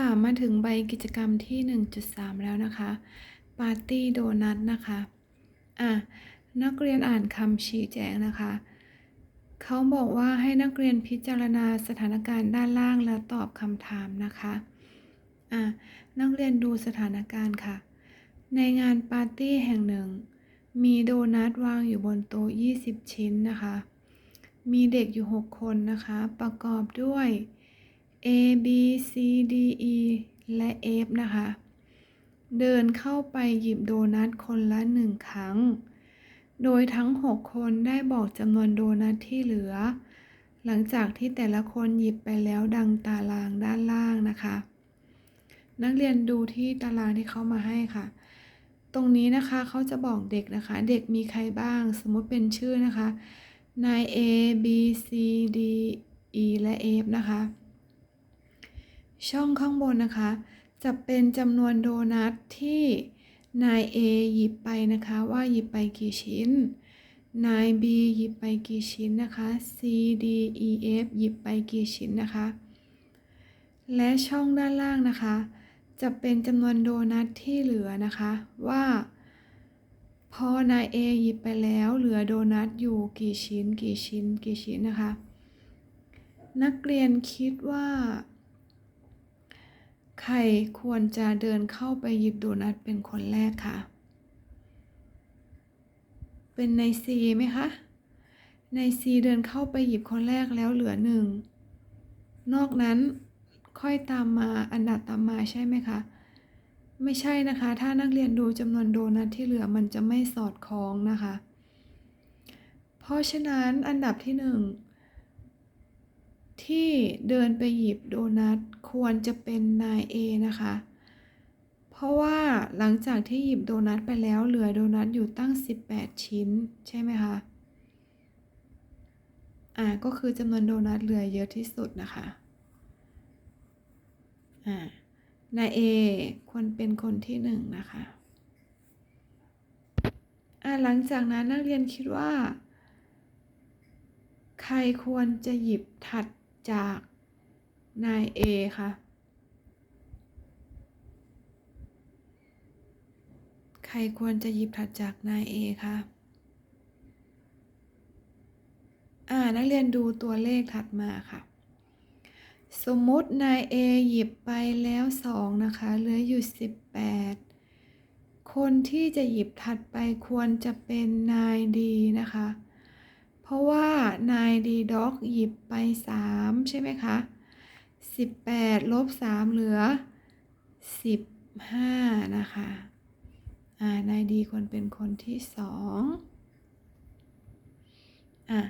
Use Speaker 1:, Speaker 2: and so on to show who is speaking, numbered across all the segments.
Speaker 1: ค่ะมาถึงใบกิจกรรมที่ 1.3 แล้วนะคะ ปาร์ตี้โดนัทนะคะอะนักเรียนอ่านคำชี้แจงนะคะ เขาบอกว่าให้นักเรียนพิจารณาสถานการณ์ด้านล่างแล้วตอบคำถามนะคะอะนักเรียนดูสถานการณ์ค่ะ ในงานปาร์ตี้แห่งหนึ่ง มีโดนัทวางอยู่บนโต๊ะ 20 ชิ้นนะคะ มีเด็กอยู่ 6 คนนะคะ ประกอบด้วย A B C D E และ F นะคะ เดินเข้าไปหยิบโดนัทคนละหนึ่งครั้ง โดยทั้ง 6 คนได้บอกจำนวนโดนัทที่เหลือ หลังจากที่แต่ละคนหยิบไปแล้วดังตารางด้านล่างนะคะ นักเรียนดูที่ตารางที่เขามาให้ค่ะ ตรงนี้นะคะเขาจะบอกเด็กนะคะ เด็กมีใครบ้าง สมมติเป็นชื่อนะคะนาย A B C D E และ F นะคะ ช่องข้างบนนะคะ จะเป็นจำนวนโดนัทที่นาย A หยิบไปนะคะว่าหยิบไปกี่ชิ้น นาย B หยิบไปกี่ชิ้นนะคะ C D E F หยิบไปกี่ชิ้นนะคะ และช่องด้านล่างนะคะ จะเป็นจำนวนโดนัทที่เหลือนะคะว่า พอนาย A หยิบไปแล้วเหลือโดนัทอยู่กี่ชิ้น กี่ชิ้น กี่ชิ้นนะคะ นักเรียนคิดว่า ใครควรจะเดินเข้าไปหยิบโดนัทเป็นคนแรกคะเป็นใน C ไหมคะ ใน C เดินเข้าไปหยิบคนแรกแล้วเหลือหนึ่ง นอกนั้นค่อยตามมาอันดับตามมาใช่ไหมคะ ไม่ใช่นะคะ ถ้านักเรียนดูจำนวนโดนัทที่เหลือมันจะไม่สอดคล้องนะคะ เพราะฉะนั้นอันดับที่หนึ่ง ที่เดินไปหยิบโดนัทควรจะเป็นนาย A นะคะ เพราะว่าหลังจากที่หยิบโดนัทไปแล้วเหลือโดนัทอยู่ตั้ง 18 ชิ้นใช่ไหมคะ อ่าก็คือจำนวนโดนัทเหลือเยอะที่สุดนะคะ อ่านาย A ควรเป็นคนที่หนึ่งนะคะอ่าหลังจากนั้นนักเรียนคิดว่าใครควรจะหยิบถัด จากนาย A คะใครควรจะหยิบถัดจากนาย A คะอ่านักเรียนดูตัวเลขถัดมาค่ะ สมมตินาย A หยิบไปแล้ว 2 นะคะเหลืออยู่ 18 คนที่จะหยิบถัดไปควรจะเป็นนาย D นะคะ เพราะว่านาย D Dog หยิบไป 3 ใช่ไหมคะ 18 ลบ 3 เหลือ 15 นะคะอ่านาย D ควรเป็นคนที่2อะ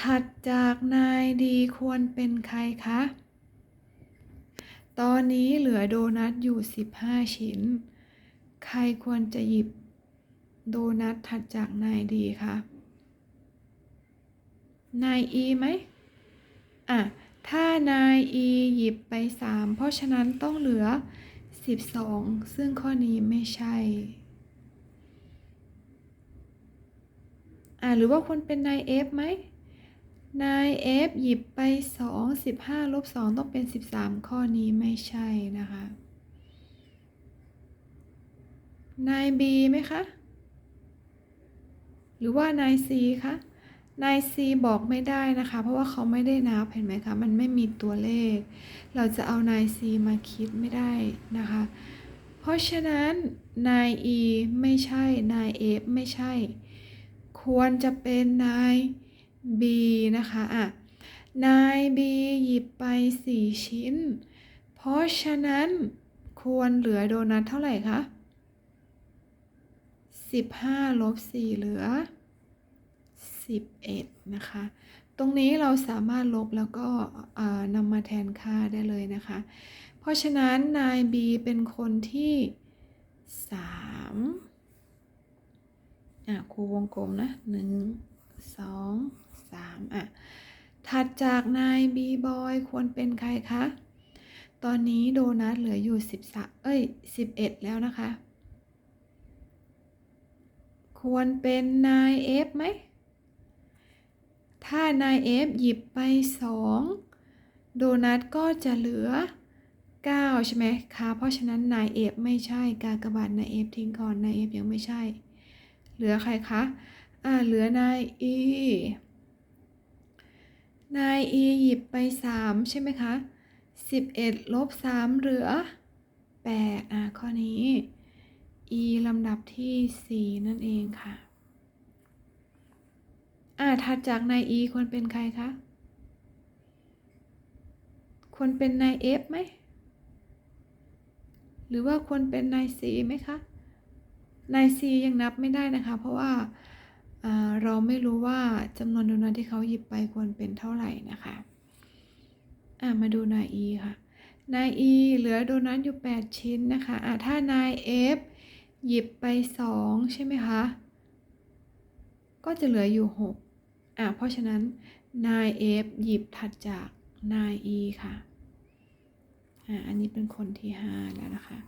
Speaker 1: ถัดจากนายดีควรเป็นใครคะ ตอนนี้เหลือโดนัทอยู่ 15 ชิ้น ใครควรจะหยิบโดนัทถัดจากนายดีคะ นายอีไหมอะ ถ้านายอีหยิบไป 3 เพราะฉะนั้นต้องเหลือ 12 ซึ่งข้อนี้ไม่ใช่อะหรือว่าควรเป็นนายเอฟไหมนาย F หยิบไป 2 15ลบ2ต้องเป็น 13 ข้อนี้ไม่ใช่นะคะนาย B ไหมคะ หรือว่านาย C คะ นาย C บอกไม่ได้นะคะ เพราะว่าเขาไม่ได้นับเห็นไหมคะ มันไม่มีตัวเลข เราจะเอานาย C มาคิดไม่ได้นะคะ เพราะฉะนั้นนาย E ไม่ใช่นาย F ไม่ใช่ ควรจะเป็นนาย B นะคะอะนาย B หยิบไป4ชิ้น เพราะฉะนั้นควรเหลือโดนัทเท่าไหร่คะ15ลบ4เหลือ 11 นะคะ ตรงนี้เราสามารถลบแล้วก็นำมาแทนค่าได้เลยนะคะ เพราะฉะนั้นนาย B เป็นคนที่ 3 อะครูวงกลมนะ 1 2 3 อะ ถัดจากนายบีบอยควรเป็นใครคะ ตอนนี้โดนัทเหลืออยู่ 13 เอ้ย 11 แล้วนะคะควรเป็นนายเอฟไหม ถ้านายเอฟหยิบไป 2 โดนัทก็จะเหลือ 9 ใช่ไหมคะ เพราะฉะนั้นนายเอฟไม่ใช่กากบาทนายเอฟทิ้งก่อนนายเอฟยังไม่ใช่ เหลือใครคะ อ่าเหลือนายอีนายอีหยิบไป 3 ใช่ไหมคะ 11ลบ3เหลือ 8 อ่าข้อนี้ e ลำดับที่ 4 นั่นเองค่ะ อ่าถัดจากนาย e ควรเป็นใครคะ ควรเป็นนาย f ไหม หรือว่าควรเป็นนาย c ไหมคะ นาย c ยังนับไม่ได้นะคะ เพราะว่าาเราไม่รู้ว่าจำนวนโดนัทที่เขาหยิบไปควรเป็นเท่าไหร่นะคะอ่ามาดูนาย e ค่ะ นาย e เหลือโดนัทอยู่ 8 ชิ้นนะคะอ่าถ้านาย f หยิบไป 2 ใช่ไหมคะ ก็จะเหลืออยู่ 6 อ่าเพราะฉะนั้นนาย f หยิบถัดจากนาย e ค่ะอ่าอันนี้เป็นคนที่ 5 แล้วนะคะ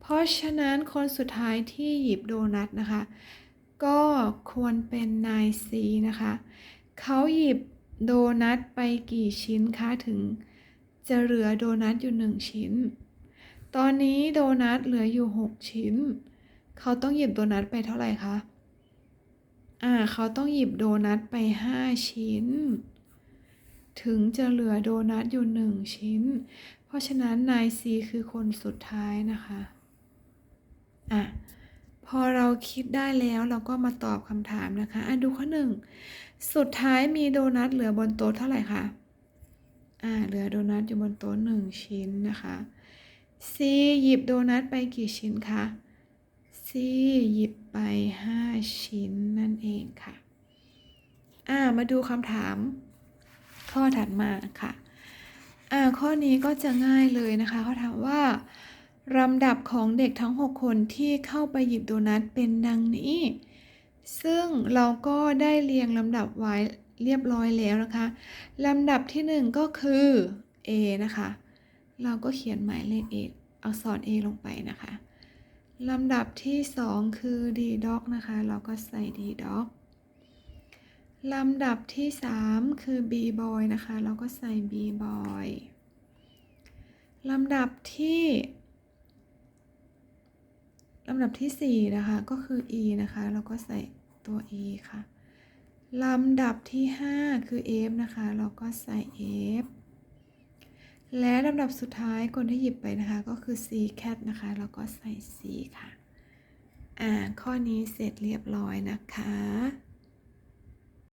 Speaker 1: เพราะฉะนั้นคนสุดท้ายที่หยิบโดนัทนะคะ ก็ควรเป็นนาย c นะคะ เขาหยิบโดนัทไปกี่ชิ้นคะถึงจะเหลือโดนัทอยู่ 1 ชิ้น ตอนนี้โดนัทเหลืออยู่ 6 ชิ้น เขาต้องหยิบโดนัทไปเท่าไหร่คะ อ่า เขาต้องหยิบโดนัทไป5ชิ้น ถึงจะเหลือโดนัทอยู่1ชิ้น เพราะฉะนั้นนาย C คือคนสุดท้ายนะคะ อะ พอเราคิดได้แล้วเราก็มาตอบคำถามนะคะ อะดูข้อหนึ่ง สุดท้ายมีโดนัทเหลือบนโต๊ะเท่าไหร่คะ อ่า เหลือโดนัทอยู่บนโต๊ะหนึ่งชิ้นนะคะ C หยิบโดนัทไปกี่ชิ้นคะ C หยิบไป 5 ชิ้นนั่นเองค่ะ อ่ามาดูคำถาม ข้อถัดมาค่ะ อ่าข้อนี้ก็จะง่ายเลยนะคะเขาถามว่าลำดับของเด็กทั้ง 6 คนที่เข้าไปหยิบโดนัทเป็นดังนี้ ซึ่งเราก็ได้เรียงลำดับไว้เรียบร้อยแล้วนะคะลำดับที่ 1 ก็คือ A นะคะ เราก็เขียนหมายเลข A อักษร A ลงไปนะคะ ลำดับที่ 2 คือ D dog นะคะ เราก็ใส่ D dog ลำดับที่ 3 คือ B boy นะคะ เราก็ใส่ B boy ลำดับที่ลำดับที่ 4 นะคะ ก็คือ E นะคะ เราก็ใส่ตัว E ค่ะ ลำดับที่ 5 คือ F นะคะ เราก็ใส่ F และลำดับสุดท้ายคนที่หยิบไปนะคะก็คือ C cat นะคะ แล้วก็ใส่ C ค่ะ อ่า ข้อนี้เสร็จเรียบร้อยนะคะ